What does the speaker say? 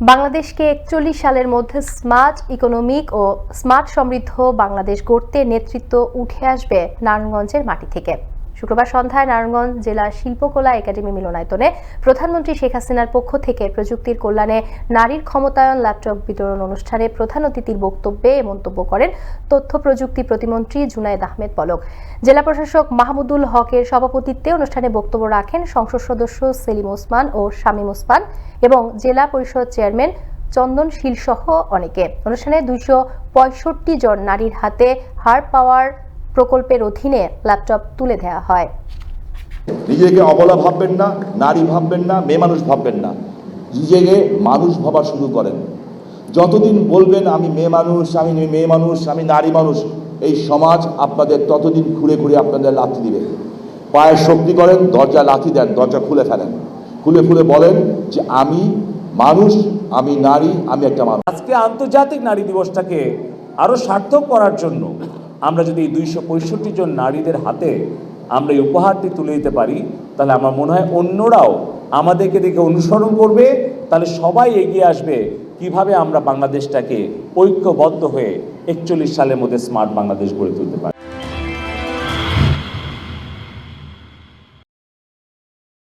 বাংলাদেশকে একচল্লিশ সালের মধ্যে স্মার্ট ইকোনমিক ও স্মার্ট সমৃদ্ধ বাংলাদেশ গড়তে নেতৃত্ব উঠে আসবে নারায়ণগঞ্জের মাটি থেকে। শুক্রবার সন্ধ্যায় নারায়ণগঞ্জ জেলা শিল্পকলা একাডেমি মিলনায়তনে প্রধানমন্ত্রী শেখ হাসিনার পক্ষ থেকে প্রযুক্তির কল্যাণে নারীর ক্ষমতায়ন ল্যাপটপ বিতরণ অনুষ্ঠানে প্রধান অতিথির বক্তব্যে মন্তব্য করেন তথ্য প্রযুক্তি প্রতিমন্ত্রী জুনায়েদ আহমেদ পলক। জেলা প্রশাসক মাহমুদুল হকের সভাপতিত্বে অনুষ্ঠানে বক্তব্য রাখেন সংসদ সদস্য সেলিম ওসমান ও শামীম ওসমান এবং জেলা পরিষদ চেয়ারম্যান চন্দন শীল সহ অনেকে। অনুষ্ঠানে দুইশো পঁয়ষট্টি জন নারীর হাতে হার পাওয়ার প্রকল্পের অধীনে ল্যাপটপ তুলে দেওয়া হয়। নিজেকে অবলা ভাববেন না নারী ভাববেন না মেয়ে মানুষ ভাববেন না। নিজেকে মানুষ ভাবা শুরু করেন। যতদিন বলবেন আমি মেয়ে মানুষ আমি মেয়ে মানুষ আমি নারী মানুষ এই সমাজ আপনাদের ততদিন ঘুরে ঘুরে আপনাদের লাথি দিবে। পায়ের শক্তি করেন দরজা লাথি দেন দরজা খুলে ফেলেন। খুলে খুলে বলেন যে আমি মানুষ আমি নারী আমি একটা মানুষ। আজকে আন্তর্জাতিক নারী দিবসটাকে আরও সার্থক করার জন্য আমরা যদি এই দুইশো পঁয়ষট্টি জন নারীদের হাতে আমরা এই উপহারটি তুলে দিতে পারি, তাহলে আমার মনে হয় অন্যরাও আমাদেরকে দেখে অনুসরণ করবে, তাহলে সবাই এগিয়ে আসবে কীভাবে আমরা বাংলাদেশটাকে ঐক্যবদ্ধ হয়ে একচল্লিশ সালের মধ্যে স্মার্ট বাংলাদেশ গড়ে তুলতে পারি।